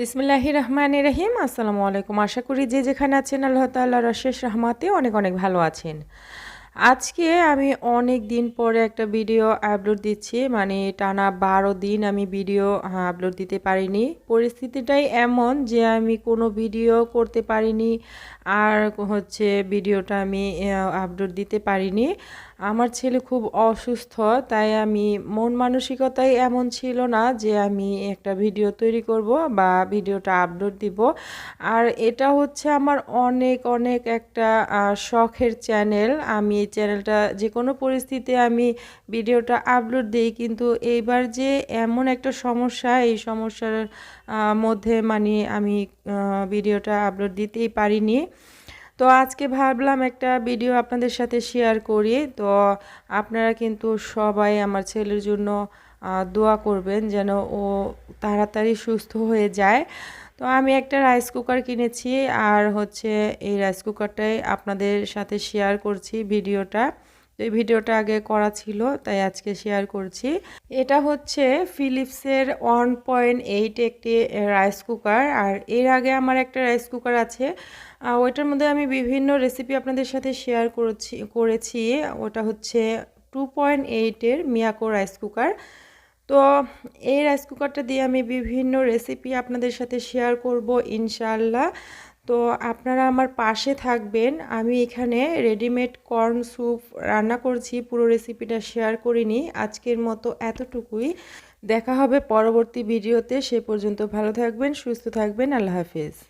বিসমিল্লাহি রহমান রহিম। আসসালামু আলাইকুম। আশা করি যে যেখানে আছেন আল্লাহ তাল্লাহ রশেষ রহমাতে অনেক অনেক ভালো আছেন। আজকে আমি অনেক দিন পরে একটা ভিডিও আপলোড দিচ্ছি। মানে টানা বারো দিন আমি ভিডিও আপলোড দিতে পারিনি। পরিস্থিতিটাই এমন যে আমি কোনো ভিডিও করতে পারিনি আর হচ্ছে ভিডিওটা আমি আপলোড দিতে পারিনি। আমার ছেলে খুব অসুস্থ, তাই আমি মন মানসিকতাই এমন ছিল না যে আমি একটা ভিডিও তৈরি করব বা ভিডিওটা আপলোড দিব। আর এটা হচ্ছে আমার অনেক অনেক একটা শখের চ্যানেল। আমি এই চ্যানেলটা যে কোনো পরিস্থিতিতে আমি ভিডিওটা আপলোড দিই, কিন্তু এইবার যে এমন একটা সমস্যা, এই সমস্যার মধ্যে মানে আমি ভিডিওটা আপলোড দিতেই পারিনি। তো আজকে ভাবলাম একটা ভিডিও আপনাদের সাথে শেয়ার করি। তো আপনারা কিন্তু সবাই আমার ছেলের জন্য দোয়া করবেন যেন ও তাড়াতাড়ি সুস্থ হয়ে যায়। তো আমি একটা রাইস কুকার কিনেছি আর হচ্ছে এই রাইস কুকারটাই আপনাদের সাথে শেয়ার করছি ভিডিওটা। এই ভিডিওটা আগে করা ছিল, তাই আজকে শেয়ার করছি। এটা হচ্ছে ফিলিপসের ওয়ান পয়েন্ট এইট একটি রাইস কুকার আর এর আগে আমার একটা রাইস কুকার আছে। ওইটার মধ্যে আমি বিভিন্ন রেসিপি আপনাদের সাথে শেয়ার করেছি করেছি। ওটা হচ্ছে টু পয়েন্ট এইটের মিয়াকো রাইস কুকার তো এই রাইস কুকারটা দিয়ে আমি বিভিন্ন রেসিপি আপনাদের সাথে শেয়ার করব ইনশাল্লাহ তো আপনারা আমার পাশে থাকবেন। আমি এখানে রেডিমেড কর্ন স্যুপ রান্না করছি, পুরো রেসিপিটা শেয়ার করিনি। আজকের মতো এতটুকুই। দেখা হবে পরবর্তী ভিডিওতে। সে পর্যন্ত ভালো থাকবেন, সুস্থ থাকবেন। আল্লাহ হাফিজ।